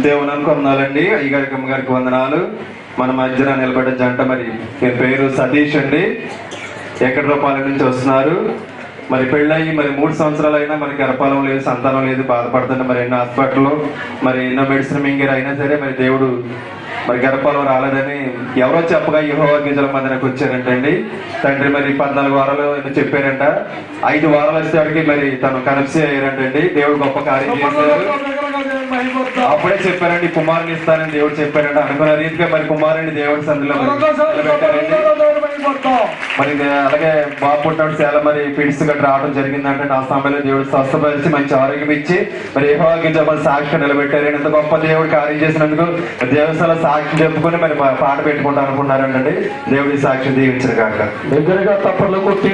దేవుని వందనాలండి అయ్యగారికి అమ్మగారికి వందనాలు. మన మధ్యన నిలబడ్డ జంట మరి. మీ పేరు సతీష్ అండి. ఎక్కడ్రపాలెం నుంచి వస్తున్నారు? మరి పెళ్ళయి మరి మూడు సంవత్సరాలు అయినా మరి గర్భాలం లేదు సంతానం లేదు బాధపడుతుంది మరి ఎన్నో హాస్పిటల్లో మరి ఎన్నో మెడిసిన్ మింగిరు అయినా సరే మరి దేవుడు మరి గర్భాలం రాలేదని ఎవరో చెప్పగా యుహోవా గింజల మందికి వచ్చారంటండి తండ్రి మరి పద్నాలుగు వారాలు ఏమో చెప్పారంట. ఐదు వారాలు వచ్చేవాడికి మరి తను కనప్సీ అయ్యారంటండి దేవుడు గొప్ప కార్యం చేశారు. అప్పుడే చెప్పారండి కుమారుని ఇస్తానని దేవుడు చెప్పారంట అనుకున్న రీతిగా మరి కుమారుని దేవుడి సందులో మరి నిలబెట్టారండి. అలాగే బాబు పుట్టినప్పుడు చాలా మరి పిడిస్ గట్రా రావడం జరిగిందంటే. ఆ సమయంలో దేవుడు స్వస్థపరిచి మంచి ఆరోగ్యం ఇచ్చి మరి ఏ మరి సాక్షి నిలబెట్టారు. ఎంత గొప్ప దేవుడు కార్యం చేసినందుకు దేవస్థాన సాక్షి చెప్పుకొని మరి పాట పెట్టుకుంటా అనుకున్నారంటండి. దేవుడి సాక్షి దీవించిన కాక దగ్గరగా తప్పట్లు కొట్టి